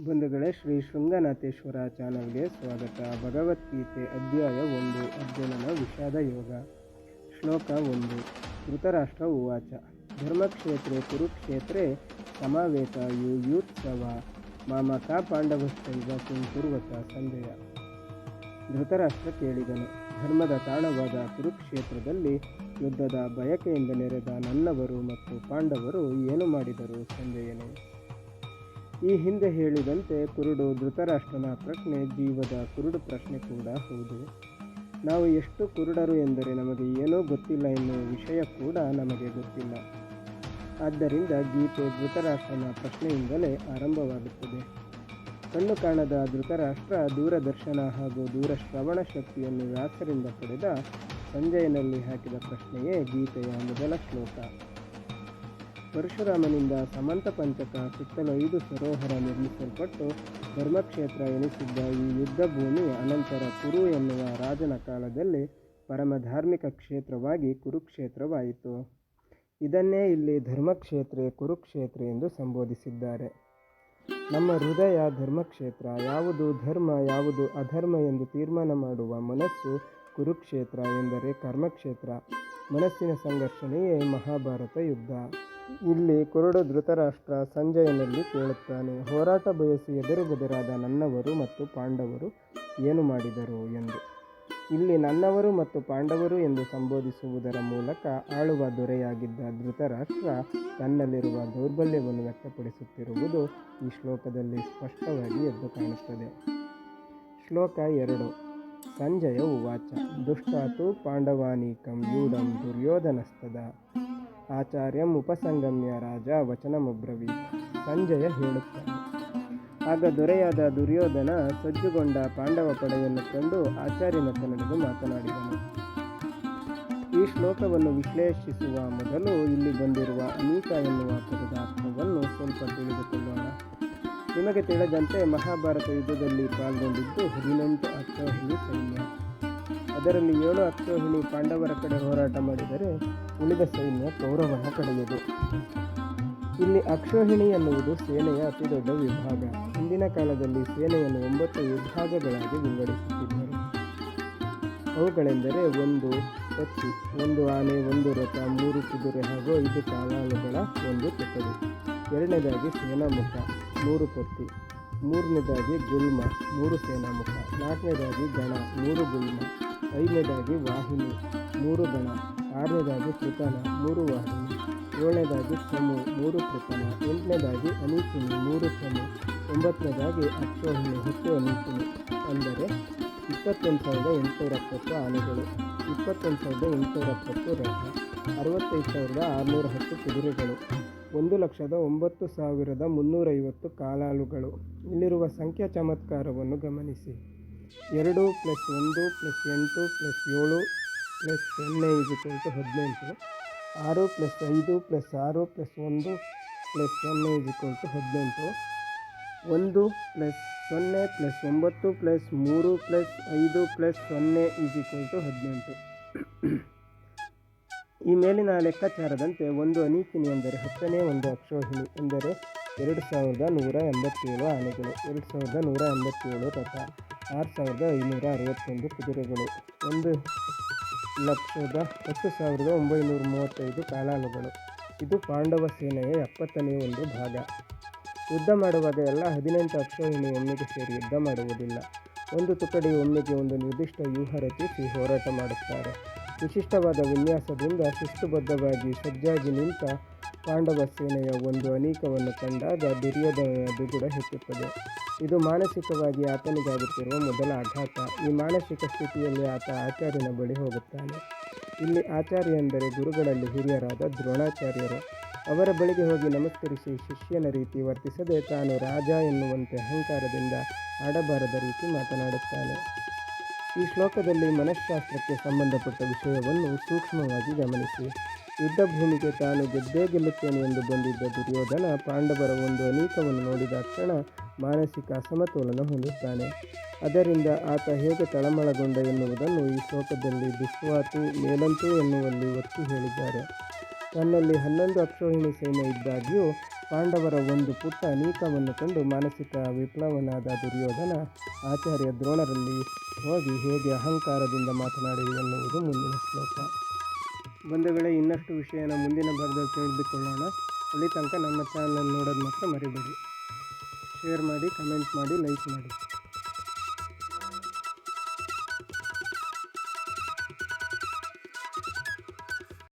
ಬಂಧುಗಳೇ, ಶ್ರೀ ಶೃಂಗನಾಥೇಶ್ವರ ಚಾನಲ್ಗೆ ಸ್ವಾಗತ. ಭಗವದ್ಗೀತೆ ಅಧ್ಯಾಯ ಒಂದು ಅರ್ಜುನನ ವಿಷಾದ ಯೋಗ. ಶ್ಲೋಕ ಒಂದು, ಧೃತರಾಷ್ಟ್ರ ಉವಾಚ. ಧರ್ಮಕ್ಷೇತ್ರೆ, ಕುರುಕ್ಷೇತ್ರೆ ಸಮಾವೇತ ಯುಯೂತ್ಸವ ಮಾಮಕ ಪಾಂಡವಶ್ಚೈವ ಕುರುವತ ಸಂಜಯ. ಧೃತರಾಷ್ಟ್ರ ಕೇಳಿದನು, ಧರ್ಮದ ತಾಣವಾದ ಕುರುಕ್ಷೇತ್ರದಲ್ಲಿ ಯುದ್ಧದ ಬಯಕೆಯಿಂದ ನೆರೆದ ನನ್ನವರು ಮತ್ತು ಪಾಂಡವರು ಏನು ಮಾಡಿದರು? ಸಂಜಯನೇ. ಈ ಹಿಂದೆ ಹೇಳಿದಂತೆ ಕುರುಡು ಧೃತರಾಷ್ಟ್ರನ ಪ್ರಶ್ನೆ ಜೀವದ ಕುರುಡು ಪ್ರಶ್ನೆ ಕೂಡ ಹೌದು. ನಾವು ಎಷ್ಟು ಕುರುಡರು ಎಂದರೆ ನಮಗೆ ಏನೂ ಗೊತ್ತಿಲ್ಲ ಎನ್ನುವ ವಿಷಯ ಕೂಡ ನಮಗೆ ಗೊತ್ತಿಲ್ಲ. ಆದ್ದರಿಂದ ಗೀತೆ ಧೃತರಾಷ್ಟ್ರನ ಪ್ರಶ್ನೆಯಿಂದಲೇ ಆರಂಭವಾಗುತ್ತದೆ. ಕಣ್ಣು ಕಾಣದ ಧೃತರಾಷ್ಟ್ರ ದೂರದರ್ಶನ ಹಾಗೂ ದೂರಶ್ರವಣ ಶಕ್ತಿಯನ್ನು ವ್ಯಾಸರಿಂದ ಪಡೆದ ಸಂಜಯನಲ್ಲಿ ಹಾಕಿದ ಪ್ರಶ್ನೆಯೇ ಗೀತೆಯ ಮೊದಲ ಶ್ಲೋಕ. ಪರಶುರಾಮನಿಂದ ಸಮಂತ ಪಂಚಕ ಸುತ್ತಲೂ ಐದು ಸರೋವರ ನಿರ್ಮಿಸಲ್ಪಟ್ಟು ಧರ್ಮಕ್ಷೇತ್ರ ಎನಿಸಿದ್ದ ಈ ಯುದ್ಧ ಭೂಮಿ ಅನಂತರ ಕುರು ಎನ್ನುವ ರಾಜನ ಕಾಲದಲ್ಲಿ ಪರಮ ಧಾರ್ಮಿಕ ಕ್ಷೇತ್ರವಾಗಿ ಕುರುಕ್ಷೇತ್ರವಾಯಿತು. ಇದನ್ನೇ ಇಲ್ಲಿ ಧರ್ಮಕ್ಷೇತ್ರ ಕುರುಕ್ಷೇತ್ರ ಎಂದು ಸಂಬೋಧಿಸಿದ್ದಾರೆ. ನಮ್ಮ ಹೃದಯ ಧರ್ಮಕ್ಷೇತ್ರ, ಯಾವುದು ಧರ್ಮ, ಯಾವುದು ಅಧರ್ಮ ಎಂದು ತೀರ್ಮಾನ ಮಾಡುವ ಮನಸ್ಸು ಕುರುಕ್ಷೇತ್ರ ಎಂದರೆ ಕರ್ಮಕ್ಷೇತ್ರ. ಮನಸ್ಸಿನ ಸಂಘರ್ಷಣೆಯೇ ಮಹಾಭಾರತ ಯುದ್ಧ. ಇಲ್ಲಿ ಕುರುಡು ಧೃತರಾಷ್ಟ್ರ ಸಂಜಯನಲ್ಲಿ ಕೇಳುತ್ತಾನೆ, ಹೋರಾಟ ಬಯಸಿ ಎದುರು ಬದರಾದ ನನ್ನವರು ಮತ್ತು ಪಾಂಡವರು ಏನು ಮಾಡಿದರು ಎಂದು. ಇಲ್ಲಿ ನನ್ನವರು ಮತ್ತು ಪಾಂಡವರು ಎಂದು ಸಂಬೋಧಿಸುವುದರ ಮೂಲಕ ಆಳುವ ದೊರೆಯಾಗಿದ್ದ ಧೃತರಾಷ್ಟ್ರ ತನ್ನಲ್ಲಿರುವ ದೌರ್ಬಲ್ಯವನ್ನು ವ್ಯಕ್ತಪಡಿಸುತ್ತಿರುವುದು ಈ ಶ್ಲೋಕದಲ್ಲಿ ಸ್ಪಷ್ಟವಾಗಿ ಎದ್ದು ಕಾಣುತ್ತದೆ. ಶ್ಲೋಕ ಎರಡು, ಸಂಜಯ ಉವಾಚ. ದುಷ್ಟಾತು ಪಾಂಡವಾನೀಕಂ ಯೂಢಂ ದುರ್ಯೋಧನಸ್ತದ. ಆಚಾರ್ಯಂ ಉಪಸಂಗಮ್ಯ ರಾಜ ವಚನಮುಬ್ರವೀತ್. ಸಂಜಯ ಹೇಳುತ್ತಾನೆ. ಆಗ ದೊರೆಯಾದ ದುರ್ಯೋಧನ ಸಜ್ಜುಗೊಂಡ ಪಾಂಡವ ಪಡೆಯನ್ನು ಕಂಡು ಆಚಾರ್ಯನ ನಡೆದು ಮಾತನಾಡಿದನು. ಈ ಶ್ಲೋಕವನ್ನು ವಿಶ್ಲೇಷಿಸುವ ಮೊದಲು ಇಲ್ಲಿ ಬಂದಿರುವ ಅನೀಕ ಎನ್ನುವ ಪದದ ಅರ್ಥವನ್ನು ಸ್ವಲ್ಪ ತಿಳಿದುಕೊಳ್ಳೋಣ. ನಿಮಗೆ ತಿಳಿದಂತೆ ಮಹಾಭಾರತ ಯುದ್ಧದಲ್ಲಿ ಪಾಲ್ಗೊಂಡಿದ್ದು ಹದಿನೆಂಟು ಅಕ್ಷೋಹಿಣಿ ಸೈನ್ಯ. ಅದರಲ್ಲಿ ಏಳು ಅಕ್ಷೋಹಿಣಿ ಪಾಂಡವರ ಕಡೆ ಹೋರಾಟ ಮಾಡಿದರೆ ಉಳಿದ ಸೈನ್ಯ ಕೌರವನ ಕಡೆಯದು. ಇಲ್ಲಿ ಅಕ್ಷೋಹಿಣಿ ಎನ್ನುವುದು ಸೇನೆಯ ಅತಿದೊಡ್ಡ ವಿಭಾಗ. ಹಿಂದಿನ ಕಾಲದಲ್ಲಿ ಸೇನೆಯನ್ನು ಒಂಬತ್ತು ವಿಭಾಗಗಳಾಗಿ ವಿಂಗಡಿಸುತ್ತಿದ್ದರು. ಅವುಗಳೆಂದರೆ ಒಂದು ಪಕ್ಷಿ, ಒಂದು ಆನೆ, ಒಂದು ರಥ, ಮೂರು ಕುದುರೆ ಹಾಗೂ ಐದು ಕಾಲಾಳುಗಳ ಒಂದು ಕೊಠಡಿ. ಎರಡನೇದಾಗಿ ಸೇನಾಮುಖ, ಮೂರು ಪತ್ತಿ. ಮೂರನೇದಾಗಿ ಗುಲ್ಮ, ಮೂರು ಸೇನಾಮುಖ. ನಾಲ್ಕನೇದಾಗಿ ಗಣ, ಮೂರು ಗುಲ್ಮ. ಐದನೇದಾಗಿ ವಾಹಿನಿ, ಮೂರು ಗಣ, ಆರನೇದಾಗಿ ಕೃತನ, ಮೂರು ವಾಹಿನಿ, ಏಳನೇದಾಗಿ ಚಮು ಮೂರು ಕೃತನ, ಎಂಟನೇದಾಗಿ ಅನಿಸಿನಿ ಮೂರು ಚಮು ಒಂಬತ್ತನೇದಾಗಿ ಅಕ್ಷೋಹಿಣಿ ಹೆಚ್ಚು ಅನಿಸಿನಿ ಅಂದರೆ ಇಪ್ಪತ್ತೆಂಟು ಸಾವಿರದ ಎಂಟುನೂರ ಎಪ್ಪತ್ತು ಆನೆಗಳು ಇಪ್ಪತ್ತೊಂದು ಸಾವಿರದ ಎಂಟುನೂರ ಎಪ್ಪತ್ತು ರಥ, ಅರವತ್ತೈದು ಸಾವಿರದ ಆರುನೂರ ಹತ್ತು ಕುದುರೆಗಳು, ಒಂದು ಲಕ್ಷದ ಒಂಬತ್ತು ಸಾವಿರದ ಮುನ್ನೂರೈವತ್ತು ಕಾಲಾಳುಗಳು. ಇಲ್ಲಿರುವ ಸಂಖ್ಯಾ ಚಮತ್ಕಾರವನ್ನು ಗಮನಿಸಿ. ಎರಡು ಪ್ಲಸ್ ಒಂದು ಪ್ಲಸ್ ಎಂಟು ಪ್ಲಸ್ ಏಳು ಪ್ಲಸ್ ಸೊನ್ನೆ ಇಜಿಕಲ್ ಟು ಹದಿನೆಂಟು. ಆರು ಪ್ಲಸ್ ಐದು ಪ್ಲಸ್ ಆರು ಪ್ಲಸ್ ಒಂದು ಪ್ಲಸ್ ಸೊನ್ನೆ ಇಜಿಕಲ್ ಟು ಹದಿನೆಂಟು. ಒಂದು ಪ್ಲಸ್ ಸೊನ್ನೆ ಪ್ಲಸ್ ಒಂಬತ್ತು ಪ್ಲಸ್ ಮೂರು ಪ್ಲಸ್ ಐದು ಪ್ಲಸ್ ಸೊನ್ನೆ ಈಜಿಕಲ್ ಟು ಹದಿನೆಂಟು. ಈ ಮೇಲಿನ ಲೆಕ್ಕಾಚಾರದಂತೆ ಒಂದು ಅನೀಕಿನಿ ಎಂದರೆ ಹತ್ತನೇ ಒಂದು ಅಕ್ಷೋಹಿಣಿ ಎಂದರೆ ಎರಡು ಸಾವಿರದ ನೂರ ಎಂಬತ್ತೇಳು ಆನೆಗಳು. ಎರಡು ಸಾವಿರದ ನೂರ ಎಂಬತ್ತೇಳು ರಥ ಆರು ಸಾವಿರದ ಐನೂರ ಅರವತ್ತೊಂದು ಕುದುರೆಗಳು, ಒಂದು ಲಕ್ಷದ ಹತ್ತು ಸಾವಿರದ ಒಂಬೈನೂರ ಮೂವತ್ತೈದು ಕಾಲಾಳುಗಳು. ಇದು ಪಾಂಡವ ಸೇನೆಯ ಎಪ್ಪತ್ತನೇ ಒಂದು ಭಾಗ. ಯುದ್ಧ ಮಾಡುವಾಗ ಎಲ್ಲ ಹದಿನೆಂಟು ಅಕ್ಷೋಹಿಣಿ ಒಮ್ಮೆಗೆ ಸೇರಿ ಯುದ್ಧ ಮಾಡುವುದಿಲ್ಲ. ಒಂದು ತುಕಡಿ ಒಮ್ಮೆಗೆ ಒಂದು ನಿರ್ದಿಷ್ಟ ವ್ಯೂಹ ರಚಿಸಿ ಹೋರಾಟ ಮಾಡುತ್ತಾರೆ. ವಿಶಿಷ್ಟವಾದ ವಿನ್ಯಾಸದಿಂದ ಶಿಸ್ತುಬದ್ಧವಾಗಿ ಸಜ್ಜಾಗಿ ನಿಂತ ಪಾಂಡವ ಸೇನೆಯ ಒಂದು ಅನೇಕವನ್ನು ಕಂಡಾಗ ದುರ್ಯೋಧನನ ದುಗುಡ ಹೆಚ್ಚುತ್ತದೆ. ಇದು ಮಾನಸಿಕವಾಗಿ ಆತನಿಗಾಗುತ್ತಿರುವ ಮೊದಲ ಆಘಾತ. ಈ ಮಾನಸಿಕ ಸ್ಥಿತಿಯಲ್ಲಿ ಆತ ಆಚಾರ್ಯನ ಬಳಿ ಹೋಗುತ್ತಾನೆ. ಇಲ್ಲಿ ಆಚಾರ್ಯ ಎಂದರೆ ಗುರುಗಳಲ್ಲಿ ಹಿರಿಯರಾದ ದ್ರೋಣಾಚಾರ್ಯರು. ಅವರ ಬಳಿಗೆ ಹೋಗಿ ನಮಸ್ಕರಿಸಿ ಶಿಷ್ಯನ ರೀತಿ ವರ್ತಿಸದೆ ತಾನು ರಾಜ ಎನ್ನುವಂತೆ ಅಹಂಕಾರದಿಂದ ಆಡಬಾರದ ರೀತಿ ಮಾತನಾಡುತ್ತಾನೆ. ಈ ಶ್ಲೋಕದಲ್ಲಿ ಮನಃಶಾಸ್ತ್ರಕ್ಕೆ ಸಂಬಂಧಪಟ್ಟ ವಿಷಯವನ್ನು ಸೂಕ್ಷ್ಮವಾಗಿ ಗಮನಿಸಿ. ಯುದ್ಧ ಭೂಮಿಗೆ ತಾನು ಗೆದ್ದೇ ಗೆಲ್ಲುತ್ತೇನೆ ಎಂದು ಬಂದಿದ್ದ ದುರ್ಯೋಧನ ಪಾಂಡವರ ಒಂದು ಅನೇಕವನ್ನು ನೋಡಿದ ಕ್ಷಣ ಮಾನಸಿಕ ಅಸಮತೋಲನ ಹೊಂದುತ್ತಾನೆ. ಅದರಿಂದ ಆತ ಹೇಗೆ ತಳಮಳಗೊಂಡ ಎನ್ನುವುದನ್ನು ಈ ಶ್ಲೋಕದಲ್ಲಿ ಬಿಸ್ವಾತು ಮೇಲಂತು ಎನ್ನುವಲ್ಲಿ ಒತ್ತಿ ಹೇಳಿದ್ದಾರೆ. ತನ್ನಲ್ಲಿ ಹನ್ನೊಂದು ಅಕ್ಷೋಹಿಣಿ ಸೈನ್ಯ ಇದ್ದಾಗ್ಯೂ ಪಾಂಡವರ ಒಂದು ಪುಟ್ಟ ಅನೇಕವನ್ನು ಕಂಡು ಮಾನಸಿಕ ವಿಪ್ಲವನಾದ ದುರ್ಯೋಧನ ಆಚಾರ್ಯ ದ್ರೋಣರಲ್ಲಿ ಹೋಗಿ ಹೇಗೆ ಅಹಂಕಾರದಿಂದ ಮಾತನಾಡಿದೆ ಎನ್ನುವುದು ಮುಂದಿನ ಶ್ಲೋಕ. ಬಂಧುಗಳೇ, ಇನ್ನಷ್ಟು ವಿಷಯನ ಮುಂದಿನ ಭಾಗದಲ್ಲಿ ತಿಳಿದುಕೊಳ್ಳೋಣ. ಅಲ್ಲಿ ತನಕ ನಮ್ಮ ಚಾನಲ್ ನೋಡೋದು ಮಾತ್ರ ಮರಿಬೇಡಿ. ಶೇರ್ ಮಾಡಿ ಕಮೆಂಟ್ ಮಾಡಿ ಲೈಕ್ ಮಾಡಿ.